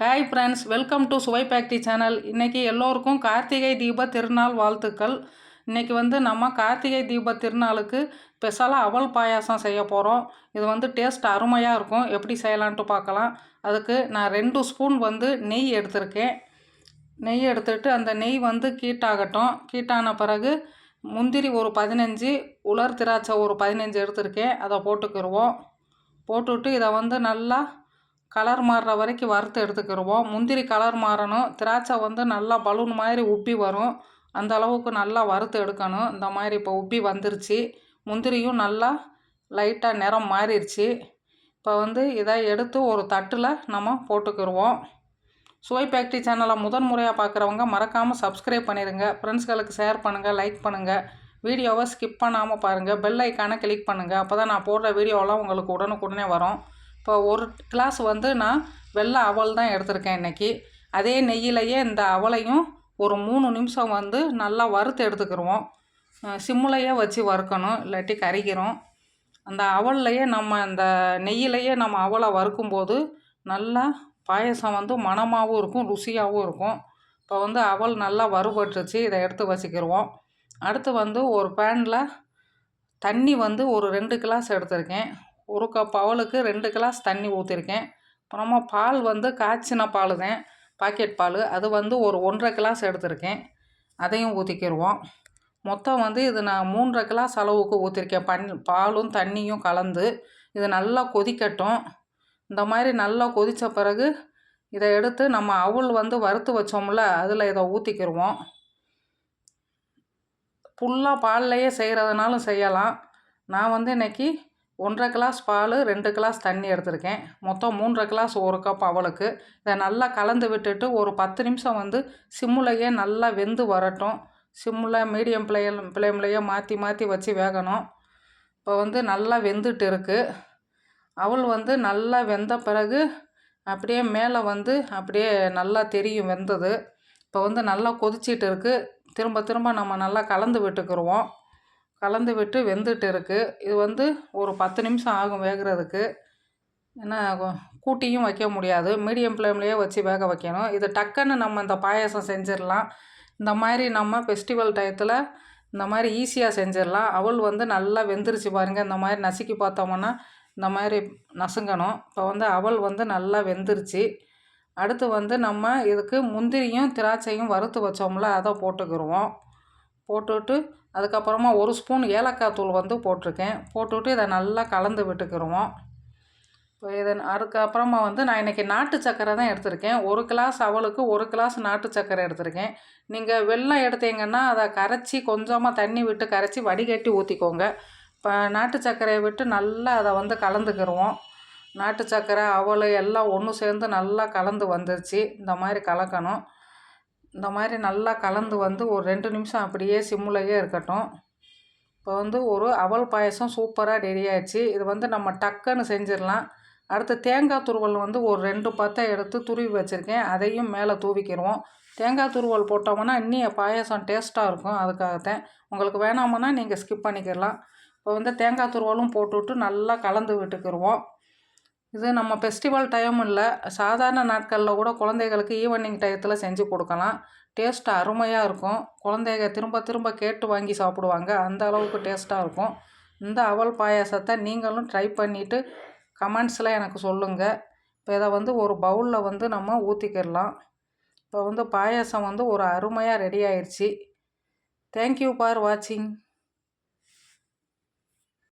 Hi friends welcome to சுவை பேக்டி channel இன்றைக்கி எல்லோருக்கும் கார்த்திகை தீப திருநாள் வாழ்த்துக்கள். இன்றைக்கி வந்து நம்ம கார்த்திகை தீப திருநாளுக்கு ஸ்பெஷலாக அவல் பாயாசம் செய்ய போகிறோம் இது வந்து டேஸ்ட் அருமையாக இருக்கும். எப்படி செய்யலான்ட்டு பார்க்கலாம். அதுக்கு நான் ரெண்டு ஸ்பூன் வந்து நெய் எடுத்திருக்கேன். நெய் எடுத்துகிட்டு அந்த நெய் வந்து கீட்டாகட்டும் கீட்டான பிறகு முந்திரி ஒரு பதினஞ்சு உலர் திராட்சை ஒரு பதினஞ்சு எடுத்திருக்கேன். அதை போட்டுக்கிடுவோம் போட்டுவிட்டு இதை வந்து நல்லா கலர் மாறுற வரைக்கும் வறுத்து எடுத்துக்கிடுவோம் முந்திரி கலர் மாறணும். திராட்சை வந்து நல்லா பலூன் மாதிரி உப்பி வரும். அந்த அளவுக்கு நல்லா வறுத்து எடுக்கணும். இந்த மாதிரி இப்போ உப்பி வந்துருச்சு. முந்திரியும் நல்லா லைட்டாக நிறம் மாறிடுச்சு இப்போ வந்து இதை எடுத்து ஒரு தட்டில் நம்ம போட்டுக்கிடுவோம் சுவை பேக்ட்ரி சேனலை முதன் முறையாக பார்க்குறவங்க மறக்காமல் சப்ஸ்கிரைப் பண்ணிடுங்க ஃப்ரெண்ட்ஸ்களுக்கு ஷேர் பண்ணுங்கள் லைக் பண்ணுங்கள் வீடியோவை ஸ்கிப் பண்ணாமல் பாருங்கள் பெல் ஐக்கானை கிளிக் பண்ணுங்கள் அப்போ தான் நான் போடுற வீடியோலாம் உங்களுக்கு உடனுக்குடனே வரும். இப்போ ஒரு கிளாஸ் வந்து நான் வெள்ளை அவல் தான் எடுத்திருக்கேன் இன்றைக்கி அதே நெய்யிலையே இந்த அவலையும் ஒரு மூணு நிமிஷம் வந்து நல்லா வறுத்து எடுத்துக்கிடுவோம் சிம்முலையே வச்சு வறுக்கணும் இல்லாட்டி கறிக்கிறோம். அந்த அவல்லையே நம்ம அந்த நெய்யிலையே நம்ம அவலை வறுக்கும்போது நல்லா பாயசம் வந்து மணமாகவும் இருக்கும் ருசியாகவும் இருக்கும். இப்போ வந்து அவல் நல்லா வறுபட்டுருச்சு இதை எடுத்து வச்சுக்கிடுவோம் அடுத்து வந்து ஒரு பேனில் தண்ணி வந்து ஒரு ரெண்டு கிளாஸ் எடுத்திருக்கேன். ஒரு கப் அவளுக்கு ரெண்டு கிளாஸ் தண்ணி ஊற்றிருக்கேன் அப்புறமா பால் வந்து காய்ச்சின பால் தான் பாக்கெட் பால். அது வந்து ஒரு ஒன்றரை கிளாஸ் எடுத்திருக்கேன். அதையும் ஊற்றிக்கிடுவோம் மொத்தம் வந்து இது நான் மூன்றரை கிளாஸ் அளவுக்கு ஊற்றிருக்கேன் பன் பாலும் தண்ணியும் கலந்து இது நல்லா கொதிக்கட்டும். இந்த மாதிரி நல்லா கொதித்த பிறகு இதை எடுத்து நம்ம அவுள் வந்து வறுத்து வச்சோம்ல அதில் இதை ஊற்றிக்கிடுவோம் ஃபுல்லாக பால்லையே செய்கிறதுனாலும் செய்யலாம். நான் வந்து இன்றைக்கி ஒன்றரை கிளாஸ் பால் ரெண்டு கிளாஸ் தண்ணி எடுத்திருக்கேன். மொத்தம் மூன்றரை கிளாஸ் ஒரு கப் அவளுக்கு. இதை நல்லா கலந்து விட்டுட்டு ஒரு பத்து நிமிஷம் வந்து சிம்முலையே நல்லா வெந்து வரட்டும். சிம்மில் மீடியம் ஃப்ளேம் ஃப்ளேம்லையே மாற்றி மாற்றி வச்சு வேகணும். இப்போ வந்து நல்லா வெந்துட்டு இருக்குது அவள் வந்து நல்லா வெந்த பிறகு அப்படியே மேலே வந்து அப்படியே நல்லா தெரியும் வெந்தது. இப்போ வந்து நல்லா கொதிச்சிட்டு இருக்குது திரும்ப திரும்ப நம்ம நல்லா கலந்து விட்டுக்குருவோம். கலந்து விட்டு வெந்துட்டு இருக்குது இது வந்து ஒரு பத்து நிமிஷம் ஆகும் வேகிறதுக்கு. ஏன்னா கூட்டியும் வைக்க முடியாது. மீடியம் ஃப்ளேம்லேயே வச்சு வேக வைக்கணும். இது டக்குன்னு நம்ம இந்த பாயாசம் செஞ்சிடலாம். இந்த மாதிரி நம்ம ஃபெஸ்டிவல் டயத்தில் இந்த மாதிரி ஈஸியாக செஞ்சிடலாம். அவள் வந்து நல்லா வெந்துருச்சு பாருங்கள் இந்த மாதிரி நசுக்கி பார்த்தோம்னா இந்த மாதிரி நசுங்கணும். இப்போ வந்து அவள் வந்து நல்லா வெந்துருச்சு. அடுத்து வந்து நம்ம இதுக்கு முந்திரியும் திராட்சையும் வறுத்து வச்சோம்ல அதை போட்டுக்கிடுவோம் போட்டுவிட்டு அதுக்கப்புறமா ஒரு ஸ்பூன் ஏலக்காய் தூள் வந்து போட்டிருக்கேன். போட்டுவிட்டு இதை நல்லா கலந்து விட்டுக்கிடுவோம் இப்போ இதை அதுக்கப்புறமா வந்து நான் இன்றைக்கி நாட்டு சக்கரை தான் எடுத்திருக்கேன். ஒரு கிளாஸ் அவளுக்கு ஒரு கிளாஸ் நாட்டு சக்கரை எடுத்திருக்கேன். நீங்கள் வெள்ளம் எடுத்தீங்கன்னா அதை கரைச்சி கொஞ்சமாக தண்ணி விட்டு கரைச்சி வடிகட்டி ஊற்றிக்கோங்க இப்போ நாட்டு சர்க்கரையை விட்டு நல்லா அதை வந்து கலந்துக்கிடுவோம் நாட்டு சக்கரை அவல் எல்லாம் ஒன்று சேர்ந்து நல்லா கலந்து வந்துருச்சு. இந்த மாதிரி கலக்கணும். இந்த மாதிரி நல்லா கலந்து வந்து ஒரு ரெண்டு நிமிஷம் அப்படியே சிம்முலையே இருக்கட்டும். இப்போ வந்து ஒரு அவல் பாயசம் சூப்பராக ரெடி ஆயிடுச்சு. இது வந்து நம்ம டக்குன்னு செஞ்சிடலாம். அடுத்து தேங்காய் துருவல் வந்து ஒரு ரெண்டு பத்தை எடுத்து துருவி வச்சுருக்கேன். அதையும் மேலே தூவிக்கிடுவோம் தேங்காய் துருவல் போட்டோம்னா இன்னும் பாயசம் டேஸ்ட்டாக இருக்கும் அதுக்காகத்தான். உங்களுக்கு வேணாமன்னா நீங்கள் ஸ்கிப் பண்ணிக்கிடலாம். இப்போ வந்து தேங்காய் துருவலும் போட்டுவிட்டு நல்லா கலந்து விட்டுக்கிடுவோம் இது நம்ம ஃபெஸ்டிவல் டைம் இல்லை. சாதாரண நாட்களில் கூட குழந்தைகளுக்கு ஈவினிங் டயத்தில் செஞ்சு கொடுக்கலாம். டேஸ்ட் அருமையாக இருக்கும். குழந்தைங்க திரும்ப திரும்ப கேட்டு வாங்கி சாப்பிடுவாங்க. அந்த அளவுக்கு டேஸ்ட்டாக இருக்கும். இந்த அவல் பாயாசத்தை நீங்களும் ட்ரை பண்ணிவிட்டு கமெண்ட்ஸில் எனக்கு சொல்லுங்கள் இப்போ இதை வந்து ஒரு பவுலில் வந்து நம்ம ஊற்றிக்கிடலாம் இப்போ வந்து பாயாசம் வந்து ஒரு அருமையாக ரெடி ஆயிடுச்சு தேங்க்யூ ஃபார் வாட்சிங்